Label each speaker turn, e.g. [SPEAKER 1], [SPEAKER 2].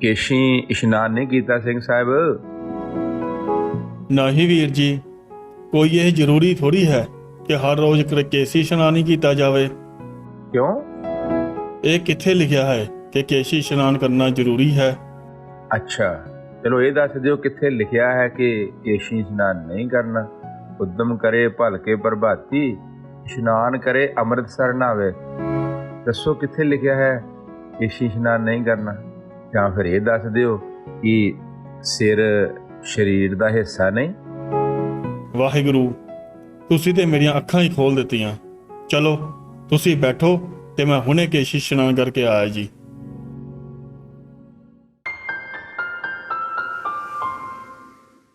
[SPEAKER 1] ਕੇਸ਼ੀ ਇਸ਼ਨਾਨ ਨਹੀਂ ਕੀਤਾ ਸਿੰਘ ਸਾਹਿਬ।
[SPEAKER 2] ਨਹੀਂ ਵੀਰ ਜੀ ਕੋਈ ਇਹ ਜ਼ਰੂਰੀ ਥੋੜੀ ਹੈ ਕਿ ਹਰ ਰੋਜ਼ ਕੇਸੀ ਇਸ਼ਨਾਨ ਹੀ ਕੀਤਾ ਜਾਵੇ?
[SPEAKER 1] ਕਿਉਂ?
[SPEAKER 2] ਇਹ ਕਿੱਥੇ ਲਿਖਿਆ ਹੈ ਕਿ ਕੇਸੀ ਇਸ਼ਨਾਨ ਕਰਨਾ ਜ਼ਰੂਰੀ ਹੈ?
[SPEAKER 1] ਅੱਛਾ ਚਲੋ ਇਹ ਦੱਸ ਦਿਓ ਕਿੱਥੇ ਲਿਖਿਆ ਹੈ ਕਿ ਕੇਸ਼ੀ ਇਸ਼ਨਾਨ ਨਹੀਂ ਕਰਨਾ? ਉਦਮ ਕਰੇ ਭਲਕੇ ਪ੍ਰਭਾਤੀ ਇਸ਼ਨਾਨ ਕਰੇ ਅੰਮ੍ਰਿਤਸਰ ਨਾਵੇ। ਦੱਸੋ ਕਿੱਥੇ ਲਿਖਿਆ ਹੈ ਕੇਸ਼ੀ ਇਸ਼ਨਾਨ ਨਹੀਂ ਕਰਨਾ? ਜਾਂ ਫਿਰ ਇਹ ਦੱਸ ਦਿਓ ਕਿ ਸਿਰ ਸਰੀਰ ਦਾ ਹਿੱਸਾ ਨਹੀਂ?
[SPEAKER 2] ਵਾਹਿਗੁਰੂ, ਤੁਸੀਂ ਤੇ ਮੇਰੀਆਂ ਅੱਖਾਂ ਹੀ ਖੋਲ ਦਿੱਤੀਆਂ। ਚਲੋ, ਤੁਸੀਂ ਬੈਠੋ ਤੇ ਮੈਂ ਹੁਣੇ ਕੇਸੀ ਇਸ਼ਨਾਨ ਕਰਕੇ ਆਇਆ ਜੀ।